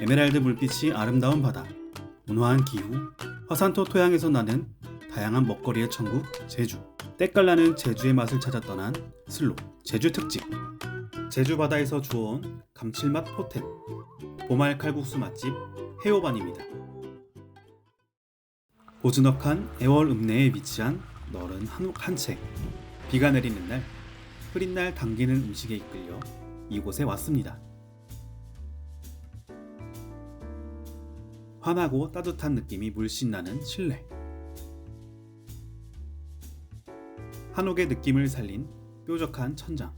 에메랄드 물빛이 아름다운 바다, 온화한 기후, 화산토 토양에서 나는 다양한 먹거리의 천국 제주. 때깔나는 제주의 맛을 찾아 떠난 슬로 제주 특집. 제주 바다에서 주워온 감칠맛 포텐. 보말 칼국수 맛집 해오반입니다. 보즈넉한 애월 읍내에 위치한 너른 한옥 한 채. 비가 내리는 날, 흐린 날 당기는 음식에 이끌려 이곳에 왔습니다. 환하고 따뜻한 느낌이 물씬 나는 실내. 한옥의 느낌을 살린 뾰족한 천장.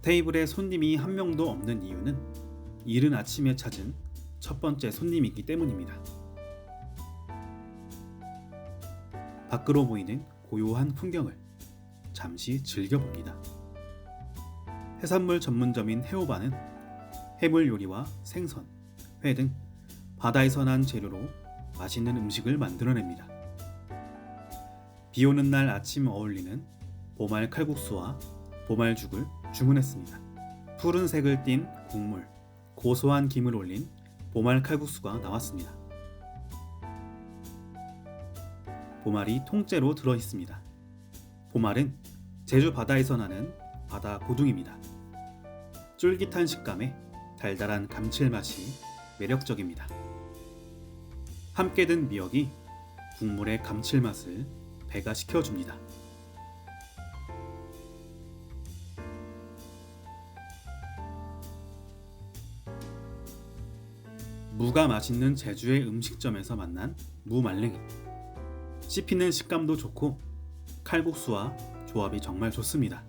테이블에 손님이 한 명도 없는 이유는 이른 아침에 찾은 첫 번째 손님이기 때문입니다. 밖으로 보이는 고요한 풍경을 잠시 즐겨봅니다. 해산물 전문점인 해오바는 해물 요리와 생선, 회 등 바다에서 난 재료로 맛있는 음식을 만들어냅니다. 비 오는 날 아침 어울리는 보말 칼국수와 보말죽을 주문했습니다. 푸른색을 띤 국물, 고소한 김을 올린 보말 칼국수가 나왔습니다. 보말이 통째로 들어 있습니다. 보말은 제주 바다에서 나는 바다 고둥입니다. 쫄깃한 식감에 달달한 감칠맛이 매력적입니다. 함께 든 미역이 국물의 감칠맛을 배가 시켜줍니다. 무가 맛있는 제주의 음식점에서 만난 무말랭이. 씹히는 식감도 좋고 칼국수와 조합이 정말 좋습니다.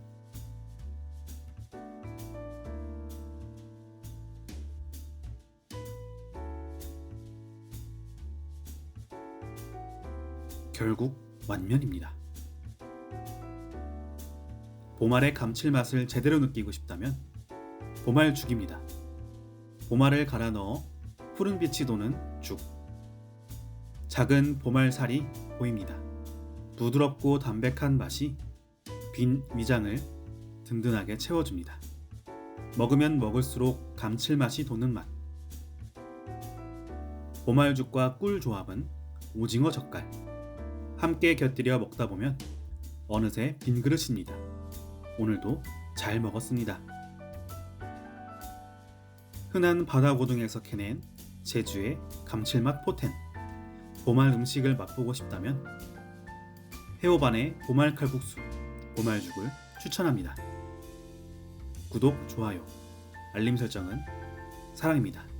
결국 완면입니다. 보말의 감칠맛을 제대로 느끼고 싶다면 보말 죽입니다. 보말을 갈아 넣어 푸른 빛이 도는 죽. 작은 보말살이 보입니다. 부드럽고 담백한 맛이 빈 위장을 든든하게 채워줍니다. 먹으면 먹을수록 감칠맛이 도는 맛. 보말죽과 꿀 조합은 오징어 젓갈. 함께 곁들여 먹다 보면 어느새 빈 그릇입니다. 오늘도 잘 먹었습니다. 흔한 바다 고등에서 캐낸 제주의 감칠맛 포텐. 보말 음식을 맛보고 싶다면 해오반의 보말 칼국수, 보말죽을 추천합니다. 구독, 좋아요, 알림 설정은 사랑입니다.